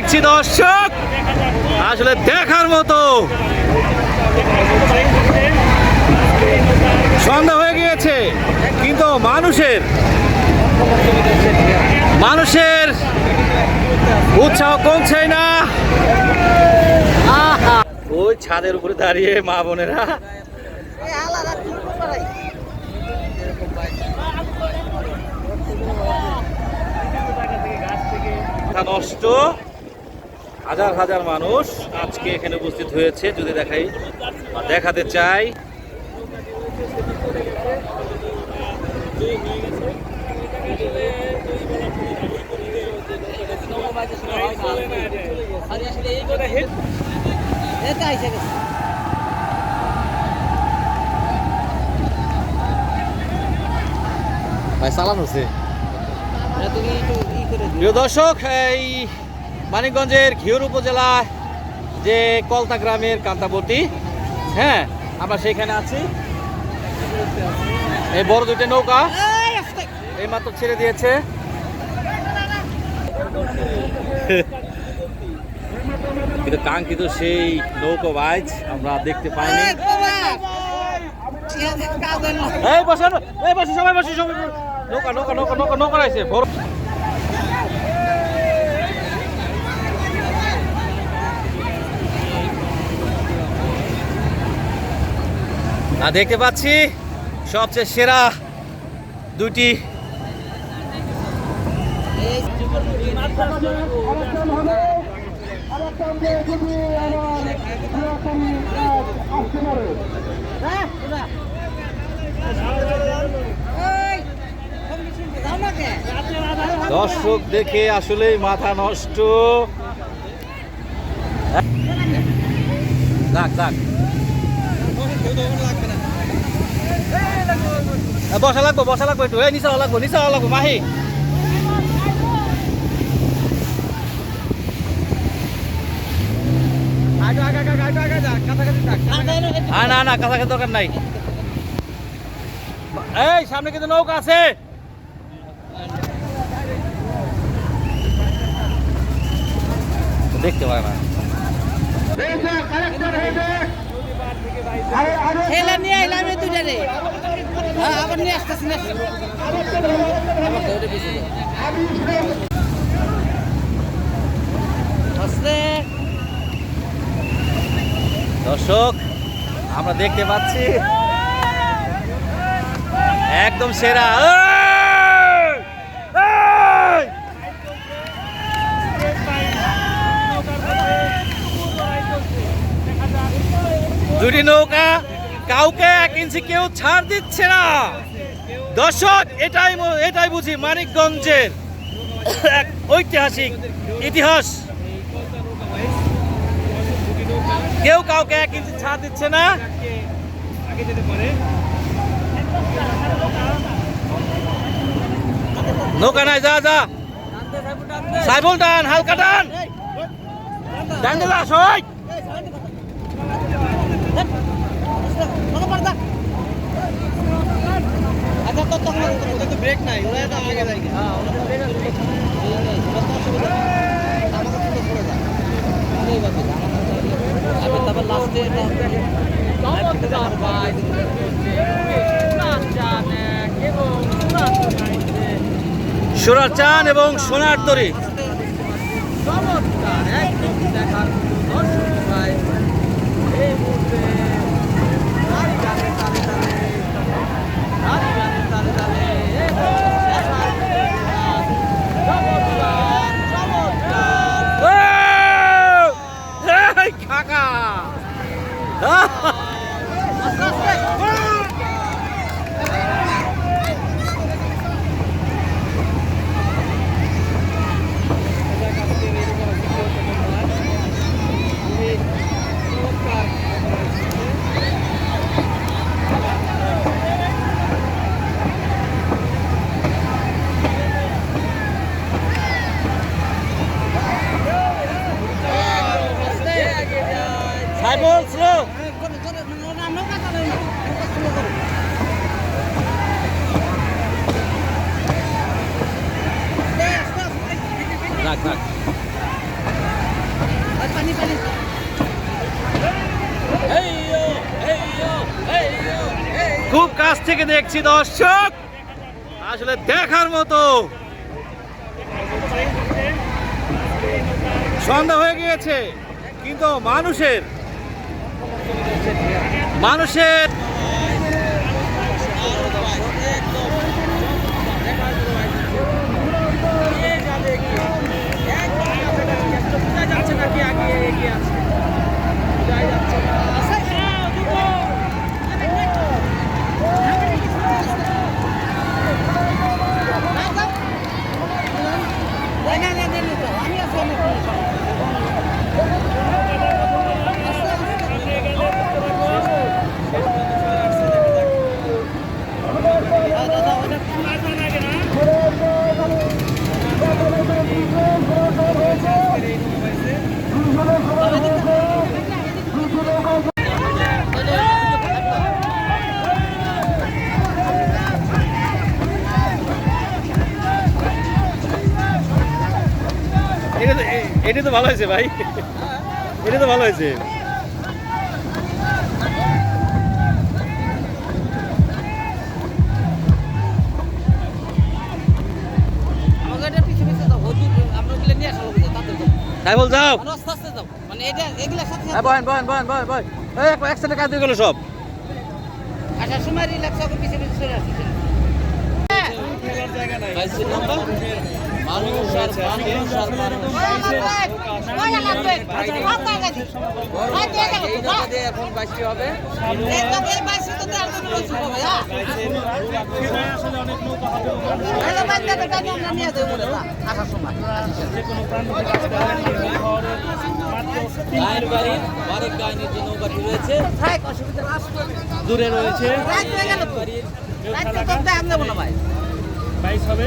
পাচ্ছি দর্শক। আসলে দেখার মতো। সন্ধ্যা হয়ে গিয়েছে, কিন্তু মানুষের মানুষের উৎসাহ কমছে না! ওই ছাদের উপরে দাঁড়িয়ে মা বোনেরা। নষ্ট। হাজার হাজার মানুষ আজকে এখানে উপস্থিত হয়েছে যদি দেখাই বা দেখাতে চাই। ভাই সালাম হচ্ছে প্রিয় দর্শক এই মানিকগঞ্জের ঘিওর উপজেলা যে কলতা গ্রামের কান্তাবতী হ্যাঁ আমরা সেখানে আছি। এই বড় দুইটা নৌকা এই মাত্র ছেড়ে দিয়েছে। কিন্তু কাঙ্ক্ষিত সেই নৌকো বাইচ আমরা দেখতে পাইনি। এই বসেন এই বসে সবাই বসে সবাই। নৌকা নৌকা নৌকা নৌকা নৌকা আছে আর দেখতে পাচ্ছি সবচেয়ে সেরা দুটি দর্শক দেখে আসলেই মাথা নষ্ট। দাগ দাগ বসা লাগবো বসা লাগবো একটু। এই নিচা লাগবো নিচা লাগবো মাহি। না না কাছাকাছি দরকার নাই। এই সামনে কিন্তু নৌকা আছে। দেখতে পায় না। এলাম নিয়ে এলাম এই দুইটা রে হ্যাঁ, দর্শক আমরা দেখতে পাচ্ছি। একদম সেরা! দুটি নৌকা। কাউকে এক ইঞ্চি কেউ ছাড় দিচ্ছে না। দর্শক এটাই এটাই বুঝি মানিকগঞ্জের এক ঐতিহাসিক ইতিহাস। কেউ কাউকে এক ইঞ্চি ছাড় দিচ্ছে না। নৌকা নাই যা যা। সাইবল টান হালকা টান। ওরা তো তারপর লাস্টে সোনার চান এবং সোনার তরি। চমৎকার একদম দেখার দর্শক এই মুহূর্তে দেখছি দর্শক। আসলে দেখার মতো। সন্ধ্যা হয়ে গিয়েছে, কিন্তু মানুষের মানুষের যাচ্ছে নাকি আগে এগিয়ে আছে? যাচ্ছে? না এটা তো এ- এটা তো ভালো হয়েছে ভাই। এটা তো ভালো হয়েছে। যাও। মানে আস্তে আস্তে দাও এটা এগুলা সাথে সাথে বহেন বহেন বহেন বহেন বহেন এই এক- একসাথে কাজ গেল সব। আসার সময় রিল্যাক্স হবে পিছে পিছে চলে আসছে এখন বাইশটি হবে দূরে রয়েছে। বাইশ হবে।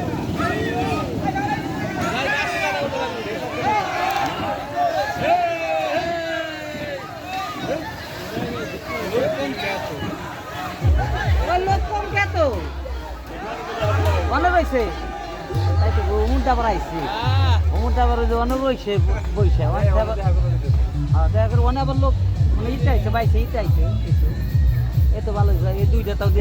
অনেক রয়েছে তাই তো উমুরটা আবার আইছে। উমুরটা আবার ওই যে অনেক রয়েছে বইছে। অনেক আবার হ্যাঁ দেখা করে অনেক আবার লোক মানে ইটা আইছে, বাইছে ইটা আইছে। এত ভালো এই দুইটা তাও দিয়ে